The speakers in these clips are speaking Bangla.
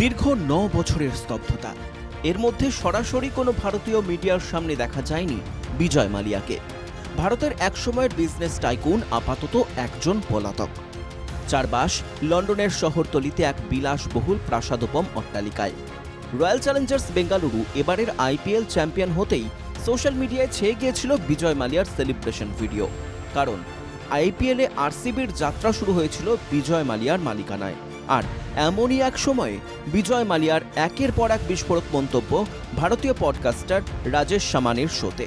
দীর্ঘ ন বছরের স্তব্ধতা। এর মধ্যে সরাসরি কোনো ভারতীয় মিডিয়ার সামনে দেখা যায়নি বিজয় মালিয়াকে। ভারতের একসময়ের বিজনেস টাইকুন আপাতত একজন পলাতক। চারবাস লন্ডনের শহরতলিতে এক বিলাসবহুল প্রাসাদোপম অট্টালিকায়। রয়্যাল চ্যালেঞ্জার্স বেঙ্গালুরু এবারের আইপিএল চ্যাম্পিয়ন হতেই সোশ্যাল মিডিয়ায় ছেয়ে গিয়েছিল বিজয় মালিয়ার সেলিব্রেশন ভিডিও। কারণ, আইপিএলে আরসিবির যাত্রা শুরু হয়েছিল বিজয় মালিয়ার মালিকানায়। আর এমনই এক সময়ে বিজয় মালিয়ার একের পর এক বিস্ফোরক মন্তব্য ভারতীয় পডকাস্টার রাজেশ সামানের শোতে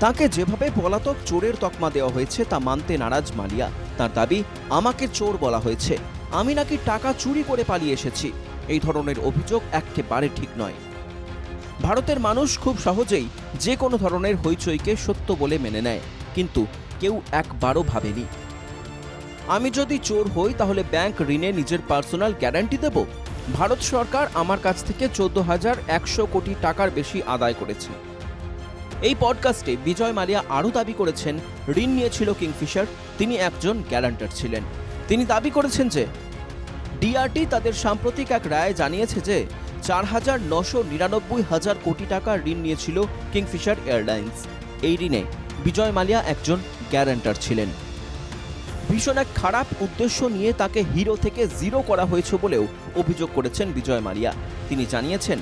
তাকে যেভাবে পলাতক চোরের তকমা দেওয়া হয়েছে তা মানতে নারাজ মালিয়া। তার দাবি, আমাকে চোর বলা হয়েছে। আমি নাকি টাকা চুরি করে পালিয়ে এসেছি। এই ধরনের অভিযোগ একেবারে ঠিক নয়। ভারতের মানুষ খুব সহজেই যে কোনো ধরনের হইচইকে সত্য বলে মেনে নেয়। কিন্তু কেউ একবারও ভাবেনি। আমি যদি চোর হই, তাহলে ব্যাংক ঋণে নিজের পার্সোনাল গ্যারান্টি দেব? ভারত সরকার আমার কাছ থেকে চোদ্দ হাজার একশো কোটি টাকার বেশি আদায় করেছে। এই পডকাস্টে বিজয় মালিয়া আরও দাবি করেছেন, ঋণ নিয়েছিল কিংফিশার, তিনি একজন গ্যারান্টার ছিলেন। তিনি দাবি করেছেন যে, ডিআরটি তাদের সাম্প্রতিক এক রায় জানিয়েছে যে, চার হাজার নশো নিরানব্বই হাজার কোটি টাকা ঋণ নিয়েছিল কিংফিশার এয়ারলাইন্স। এই ঋণে বিজয় মালিয়া একজন গ্যারান্টার ছিলেন। ভীষণ এক খারাপ উদ্দেশ্য নিয়ে তাকে হিরো থেকে জিরো করা হয়েছে বলেও অভিযোগ করেছেন বিজয় মারিয়া। তিনি জানিয়েছেন,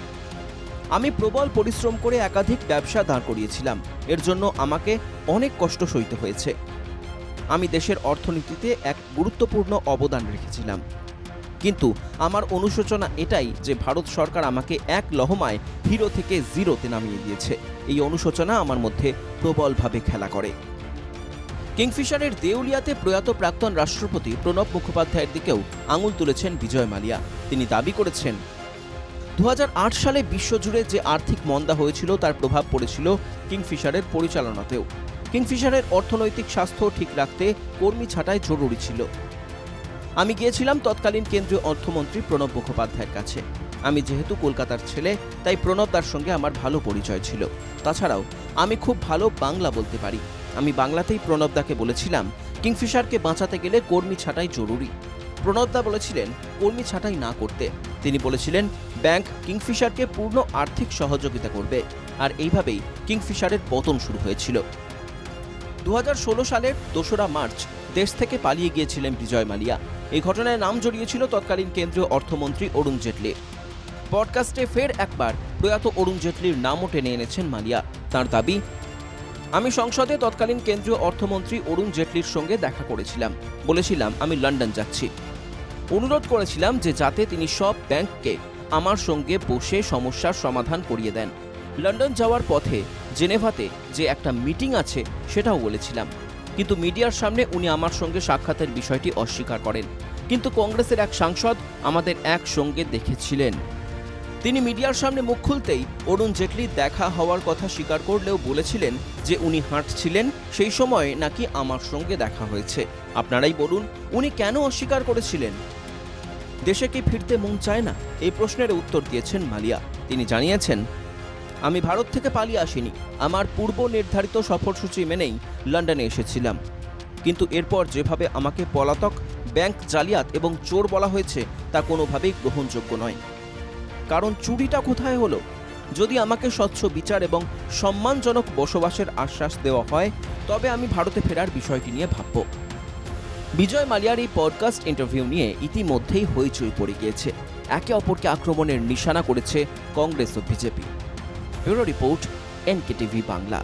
আমি প্রবল পরিশ্রম করে একাধিক ব্যবসা দাঁড় করিয়েছিলাম। এর জন্য আমাকে অনেক কষ্ট সইতে হয়েছে। আমি দেশের অর্থনীতিতে এক গুরুত্বপূর্ণ অবদান রেখেছিলাম। কিন্তু আমার অনুশোচনা এটাই যে ভারত সরকার আমাকে এক লহমায় হিরো থেকে জিরোতে নামিয়ে দিয়েছে। এই অনুশোচনা আমার মধ্যে প্রবলভাবে খেলা করে। কিংফিশারের দেউলিয়াতে প্রয়াত প্রাক্তন রাষ্ট্রপতি প্রণব মুখোপাধ্যায়ের দিকেও আঙুল তুলেছেন বিজয় মালিয়া। তিনি দাবি করেছেন দু হাজার আট সালে বিশ্বজুড়ে যে আর্থিক মন্দা হয়েছিল, তার প্রভাব পড়েছিল কিংফিশারের পরিচালনাতেও। কিংফিশারের অর্থনৈতিক স্বাস্থ্য ঠিক রাখতে কর্মী ছাঁটাই জরুরি ছিল। আমি গিয়েছিলাম তৎকালীন কেন্দ্রীয় অর্থমন্ত্রী প্রণব মুখোপাধ্যায়ের কাছে। আমি যেহেতু কলকাতার ছেলে, তাই প্রণব তার সঙ্গে আমার ভালো পরিচয় ছিল। তাছাড়াও, আমি খুব ভালো বাংলা বলতে পারি। আমি বাংলাতেই প্রণবদাকে বলেছিলাম, কিংফিশারকে বাঁচাতে গেলে কর্মী ছাঁটাই জরুরি। প্রণবদা বলেছিলেন, কর্মী ছাঁটাই না করতে। তিনি বলেছিলেন, ব্যাংক কিংফিশারকে পূর্ণ আর্থিক সহযোগিতা করবে। আর এইভাবেই কিংফিশারের পতন শুরু হয়েছিল। দু হাজার ষোলো সালের দোসরা মার্চ, দেশ থেকে পালিয়ে গিয়েছিলেন বিজয় মালিয়া। এই ঘটনায় নাম জড়িয়েছিল তৎকালীন কেন্দ্রীয় অর্থমন্ত্রী অরুণ জেটলি। পডকাস্টে ফের একবার প্রয়াত অরুণ জেটলির নামও টেনে এনেছেন মালিয়া। তার দাবি আমি সংসদে তৎকালীন কেন্দ্রীয় অর্থমন্ত্রী অরুণ জেটলির সঙ্গে দেখা করেছিলাম। বলেছিলাম, আমি লন্ডন যাচ্ছি। অনুরোধ করেছিলাম যে যাতে তিনি সব ব্যাংককে আমার সঙ্গে বসে সমস্যার সমাধান করিয়ে দেন। লন্ডন যাওয়ার পথে জেনেভাতে যে একটা মিটিং আছে, সেটাও বলেছিলাম। কিন্তু মিডিয়ার সামনে উনি আমার সঙ্গে সাক্ষাতের বিষয়টি অস্বীকার করেন। কিন্তু কংগ্রেসের এক সাংসদ আমাদের একসঙ্গে দেখেছিলেন। তিনি মিডিয়ার সামনে মুখ খুলতেই অরুণ জেটলি দেখা হওয়ার কথা স্বীকার করলেও বলেছিলেন যে উনি হাঁটছিলেন, সেই সময় নাকি আমার সঙ্গে দেখা হয়েছে। আপনারাই বলুন, উনি কেন অস্বীকার করেছিলেন? দেশে কি ফিরতে মন চায় না? এই প্রশ্নের উত্তর দিয়েছেন মালিয়া। তিনি জানিয়েছেন, আমি ভারত থেকে পালিয়ে আসিনি। আমার পূর্ব নির্ধারিত সফরসূচি মেনেই লন্ডনে এসেছিলাম। কিন্তু এরপর যেভাবে আমাকে পলাতক, ব্যাংক জালিয়াত এবং চোর বলা হয়েছে, তা কোনোভাবেই গ্রহণযোগ্য নয়। কারণ চুরিটা কোথায় হলো? যদি আমাকে স্বচ্ছ বিচার এবং সম্মানজনক বসবাসের আশ্বাস দেওয়া হয়, তবে আমি ভারতে ফেরার বিষয়টি নিয়ে ভাবব। বিজয় মালিয়ার এই পডকাস্ট ইন্টারভিউ নিয়ে ইতিমধ্যেই হইচই পড়ে গিয়েছে। একে অপরকে আক্রমণের নিশানা করেছে কংগ্রেস ও BJP. Bureau report NKTV Bangla.